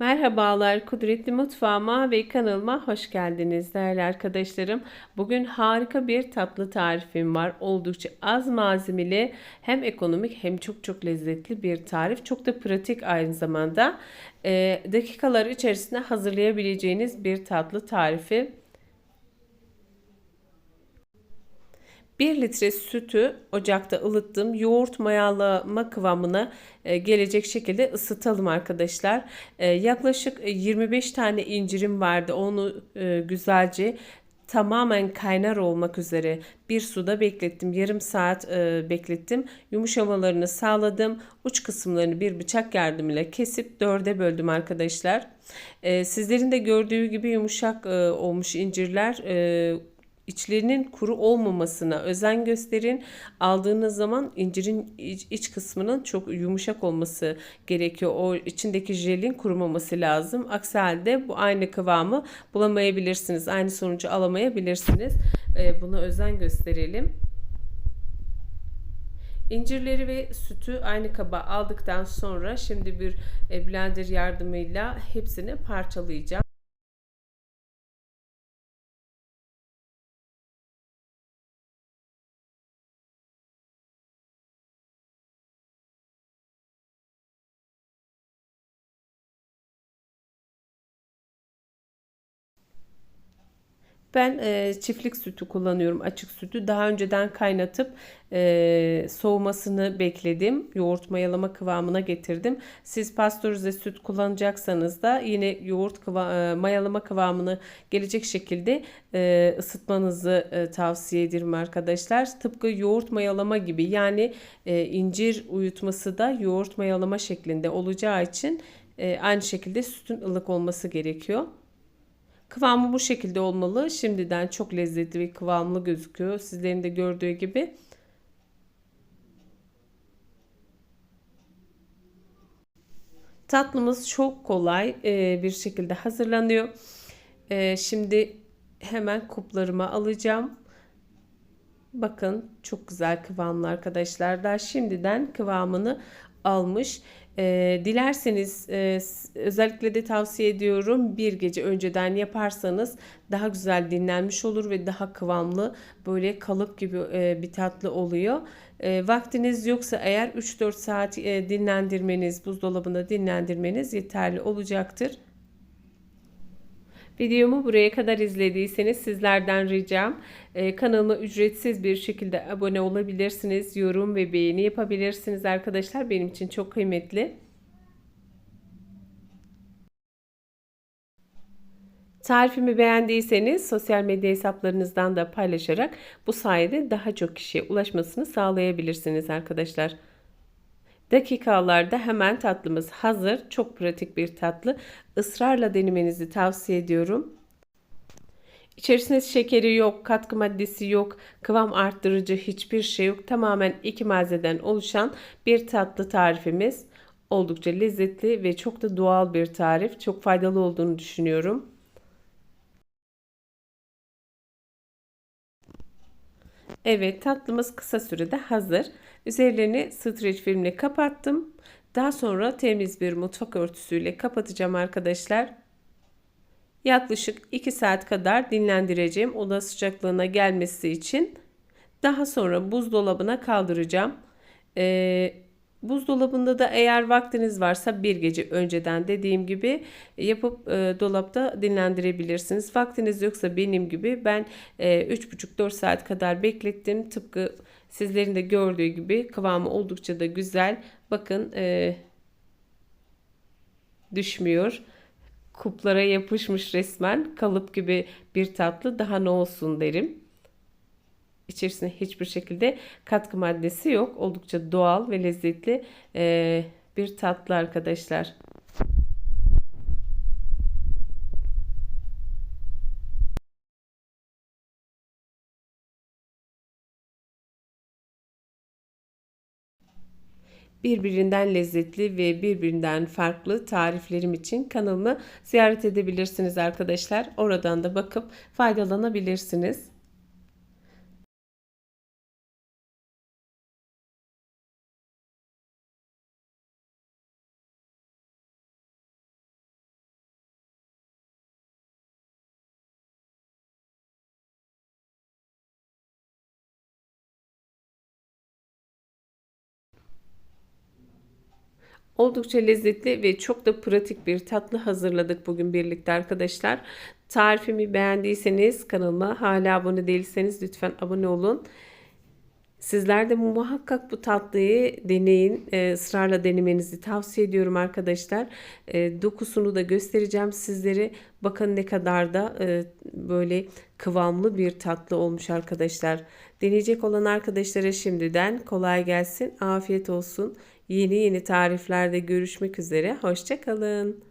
Merhabalar, Kudretli Mutfağıma ve kanalıma hoş geldiniz değerli arkadaşlarım. Bugün harika bir tatlı tarifim var. Oldukça az malzemeli, hem ekonomik hem çok çok lezzetli bir tarif. Çok da pratik aynı zamanda. Ee, dakikalar içerisinde hazırlayabileceğiniz bir tatlı tarifi. 1 litre sütü ocakta ılıttım. Yoğurt mayalama kıvamına e, gelecek şekilde ısıtalım arkadaşlar. E, yaklaşık 25 tane incirim vardı. Onu e, güzelce tamamen kaynar olmak üzere bir suda beklettim. Yarım saat beklettim. Yumuşamalarını sağladım. Uç kısımlarını bir bıçak yardımıyla kesip dörde böldüm arkadaşlar. sizlerin de gördüğü gibi yumuşak olmuş incirler içlerinin kuru olmamasına özen gösterin. Aldığınız zaman incirin iç, kısmının çok yumuşak olması gerekiyor. O içindeki jelin kurumaması lazım. Aksi halde bu aynı kıvamı bulamayabilirsiniz. Aynı sonucu alamayabilirsiniz. Ee, buna özen gösterelim. İncirleri ve sütü aynı kaba aldıktan sonra şimdi bir e, blender yardımıyla hepsini parçalayacağım. Ben e, çiftlik sütü kullanıyorum. Açık sütü. Daha önceden kaynatıp e, soğumasını bekledim. Yoğurt mayalama kıvamına getirdim. Siz pastörize süt kullanacaksanız da yine yoğurt kıva e, mayalama kıvamını gelecek şekilde e, ısıtmanızı e, tavsiye ederim arkadaşlar. Tıpkı yoğurt mayalama gibi yani e, incir uyutması da yoğurt mayalama şeklinde olacağı için e, aynı şekilde sütün ılık olması gerekiyor. Kıvamı bu şekilde olmalı. Şimdiden çok lezzetli ve kıvamlı gözüküyor. Sizlerin de gördüğü gibi. Tatlımız çok kolay e, bir şekilde hazırlanıyor. E, şimdi hemen kuplarıma alacağım. Bakın çok güzel kıvamlı arkadaşlar. Daha şimdiden kıvamını almış. E, dilerseniz e, özellikle de tavsiye ediyorum bir gece önceden yaparsanız daha güzel dinlenmiş olur ve daha kıvamlı böyle kalıp gibi e, bir tatlı oluyor. E, vaktiniz yoksa eğer 3-4 saat e, dinlendirmeniz buzdolabında dinlendirmeniz yeterli olacaktır. Videomu buraya kadar izlediyseniz sizlerden ricam e, kanalıma ücretsiz bir şekilde abone olabilirsiniz. Yorum ve beğeni yapabilirsiniz arkadaşlar. Benim için çok kıymetli. Tarifimi beğendiyseniz sosyal medya hesaplarınızdan da paylaşarak bu sayede daha çok kişiye ulaşmasını sağlayabilirsiniz arkadaşlar. Dakikalarda hemen tatlımız hazır. Çok pratik bir tatlı. Israrla denemenizi tavsiye ediyorum. İçerisinde şekeri yok, katkı maddesi yok, kıvam arttırıcı hiçbir şey yok. Tamamen iki malzemeden oluşan bir tatlı tarifimiz. Oldukça lezzetli ve çok da doğal bir tarif. Çok faydalı olduğunu düşünüyorum. Evet tatlımız kısa sürede hazır. Üzerlerini streç filmle kapattım. Daha sonra temiz bir mutfak örtüsüyle kapatacağım arkadaşlar. Yaklaşık 2 saat kadar dinlendireceğim oda sıcaklığına gelmesi için. Daha sonra buzdolabına kaldıracağım. Ee, Buzdolabında da eğer vaktiniz varsa bir gece önceden dediğim gibi yapıp e, dolapta dinlendirebilirsiniz. Vaktiniz yoksa benim gibi ben e, 3,5-4 saat kadar beklettim. Tıpkı sizlerin de gördüğü gibi kıvamı oldukça da güzel. Bakın e, düşmüyor. Kuplara yapışmış resmen kalıp gibi bir tatlı daha ne olsun derim. İçerisinde hiçbir şekilde katkı maddesi yok. Oldukça doğal ve lezzetli e, bir tatlı arkadaşlar. Birbirinden lezzetli ve birbirinden farklı tariflerim için kanalımı ziyaret edebilirsiniz arkadaşlar. Oradan da bakıp faydalanabilirsiniz. Oldukça lezzetli ve çok da pratik bir tatlı hazırladık bugün birlikte arkadaşlar. Tarifimi beğendiyseniz kanalıma hala abone değilseniz lütfen abone olun. Sizler de muhakkak bu tatlıyı deneyin. E, ısrarla denemenizi tavsiye ediyorum arkadaşlar. E, dokusunu da göstereceğim sizlere. Bakın ne kadar da e, böyle kıvamlı bir tatlı olmuş arkadaşlar. Deneyecek olan arkadaşlara şimdiden kolay gelsin. Afiyet olsun. Yeni yeni tariflerde görüşmek üzere. Hoşçakalın.